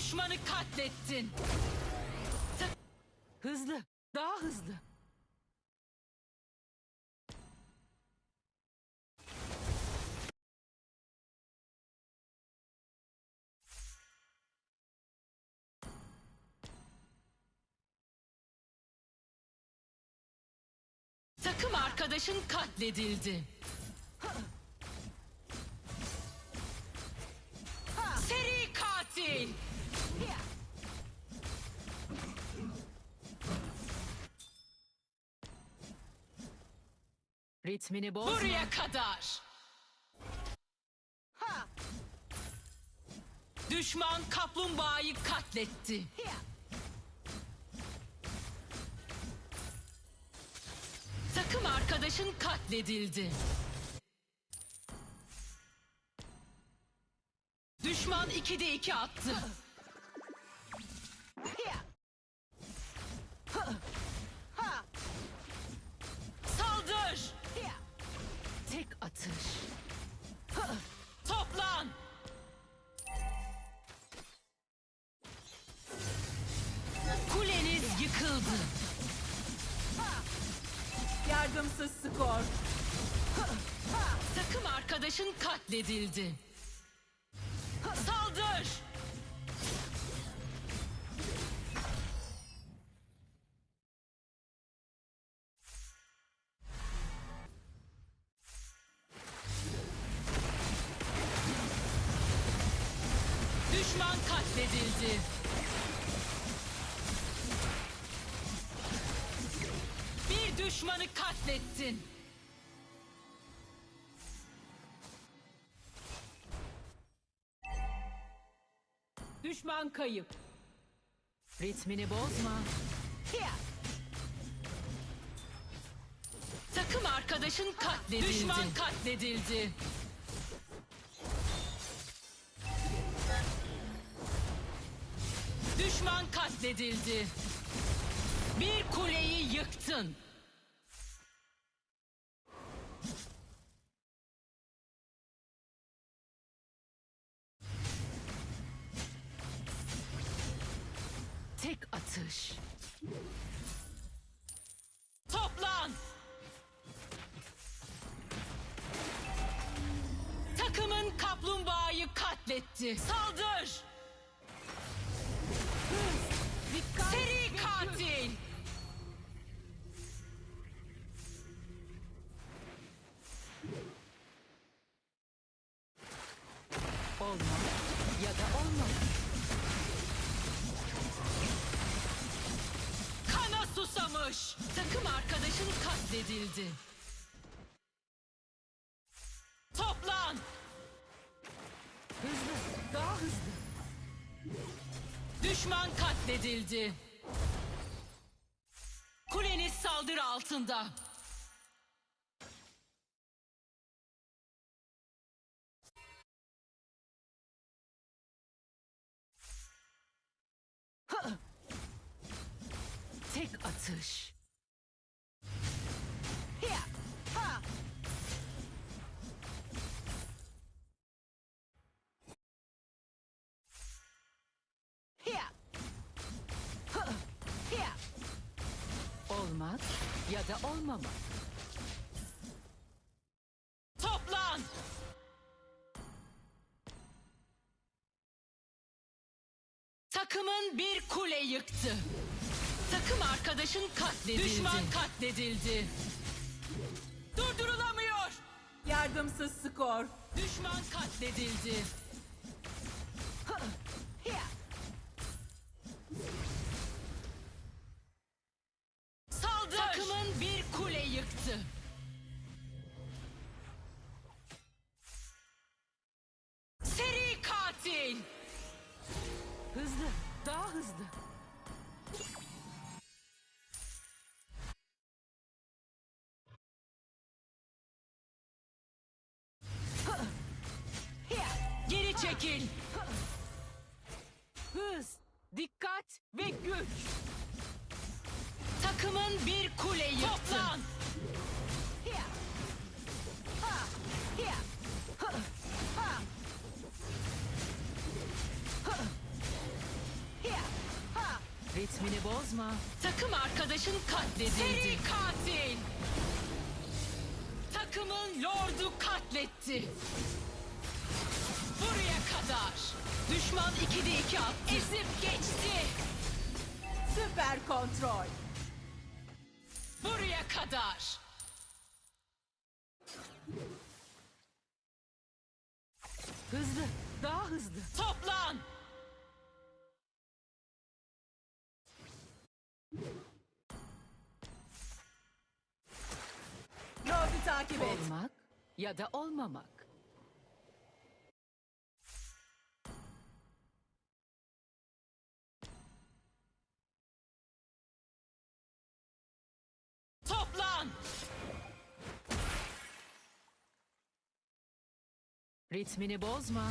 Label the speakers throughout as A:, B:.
A: düşmanı katlettin. Hızlı, daha hızlı. Takım arkadaşın katledildi. Seri katil. Ritmini bozma. Buraya kadar. Düşman kaplumbağayı katletti. Takım arkadaşın katledildi. Düşman 2'de 2 attı.
B: Yardımsız skor.
A: Takım arkadaşın katledildi. Saldır! Düşman katledildi. Düşmanı katlettin.
B: Düşman kayıp.
A: Ritmini bozma. Takım arkadaşın katledildi. Düşman katledildi. Düşman katledildi. Bir kuleyi yıktın. Atış. Toplan! Takımın kaplumbağayı katletti. Saldır!
B: Dikkat
A: Seri katil! Susamış. Takım arkadaşın katledildi. Toplan! Hızlı, daha hızlı. Düşman katledildi. Kuleniz saldırı altında. Hı! Tek atış. Olmak ya da olmamak. Toplan! Takımın bir kule yıktı. Takım arkadaşın katledildi. Düşman katledildi. Durdurulamıyor.
B: Yardımsız skor.
A: Düşman katledildi. Saldır! Takımın bir kule yıktı. Seri katil! Hızlı, daha hızlı. Çekil.
B: Hız, dikkat ve güç.
A: Takımın bir kule yıktı. Toplan. Ritmini bozma. Takım arkadaşın katledildi. Seri katil. Takımın lordu katletti. Kadar. Düşman 2'de 2 attı. Ezip geçti.
B: Süper kontrol.
A: Buraya kadar.
B: Hızlı. Daha hızlı.
A: Toplan.
B: Lord'u takip et.
A: Olmak ya da olmamak. Ritmini bozma.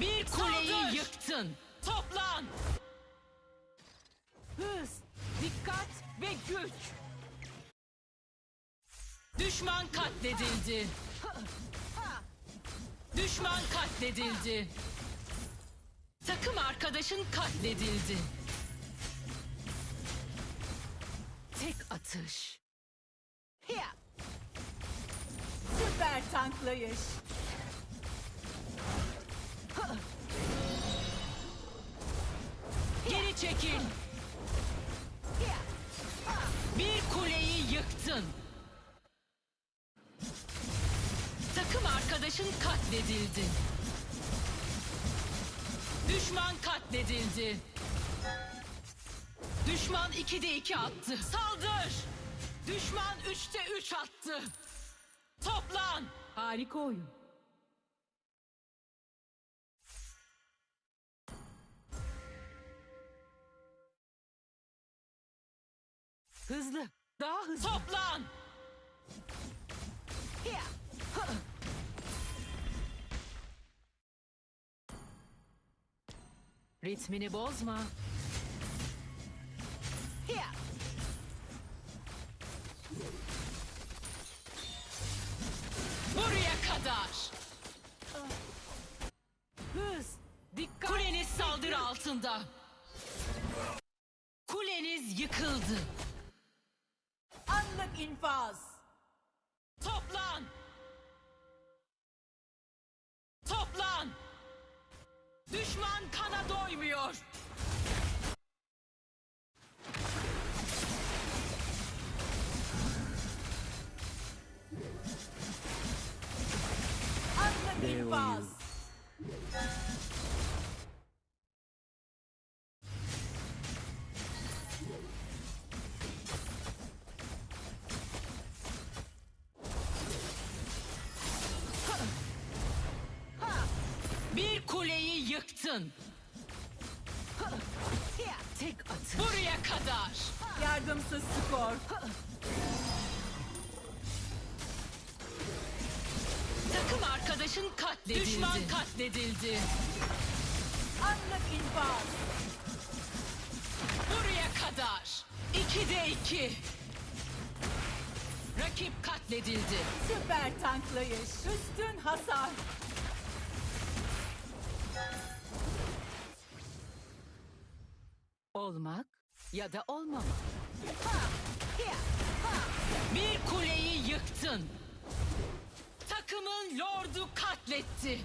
A: Bir kuleyi yıktın. Toplan!
B: Hız. Dikkat ve güç.
A: Düşman katledildi. Düşman katledildi. Takım arkadaşın katledildi. Tek atış.
B: Süper tanklayış.
A: Geri çekil. Bir kuleyi yıktın. Takım arkadaşın katledildi. Düşman katledildi. Düşman 2'de 2 attı. Saldır! Düşman 3'te 3 attı. Toplan!
B: Harika oyun. Hızlı. Daha hızlı.
A: Toplan! Ritmini bozma. Buraya kadar.
B: Hız. Dikkat.
A: Kuleniz saldırı altında. Kuleniz yıkıldı.
B: Anlık infaz.
A: Toplan! Düşman kana doymuyor.
B: İnfaz.
A: Bir yıktın.
B: Tek atış.
A: Buraya kadar.
B: Yardımsız skor.
A: Takım arkadaşın katledildi. Düşman katledildi.
B: Anlık infaz.
A: Buraya kadar. İkide iki. Rakip katledildi.
B: Süper tanklayış. Üstün hasar.
A: Olmak ya da olmamak. Bir kuleyi yıktın. Takımın lordu katletti.